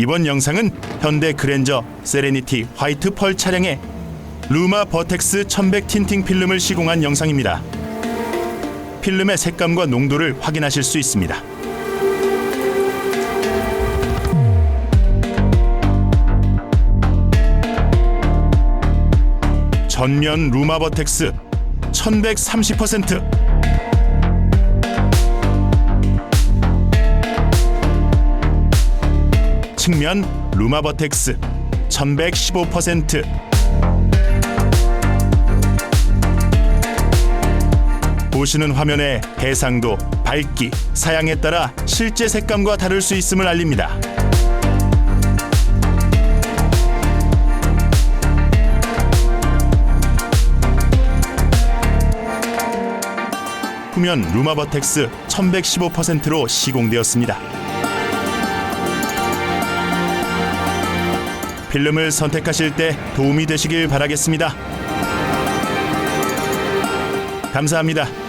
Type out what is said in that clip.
이번 영상은 현대 그랜저 세레니티 화이트 펄 차량에 루마 버텍스 1100 틴팅 필름을 시공한 영상입니다. 필름의 색감과 농도를 확인하실 수 있습니다. 전면 루마 버텍스 1130% 측면 루마 버텍스 1115% 보시는 화면의 해상도, 밝기, 사양에 따라 실제 색감과 다를 수 있음을 알립니다. 후면 루마버텍스 1115%로 시공되었습니다. 필름을 선택하실 때 도움이 되시길 바라겠습니다. 감사합니다.